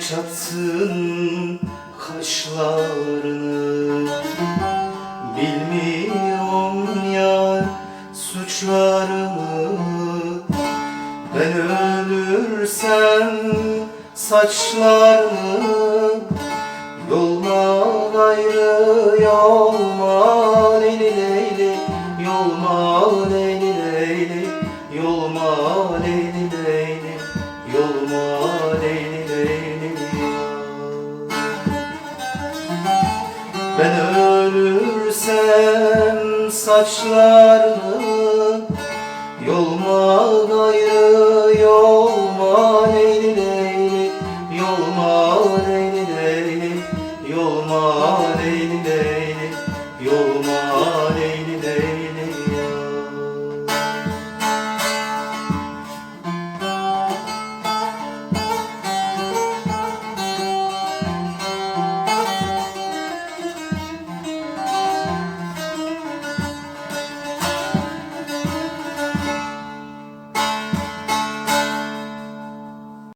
çattın kaşlarını. Bilmiyorum yar suçlarını Ben ölürsem saçlarını Yolma gayrı yolma leyli leyli Yolma leyli leyli Yolma leyli ölürsem saçlarını Yolma gayrı yolma leyli leyli Yolma leyli leyli Yolma leyli leyli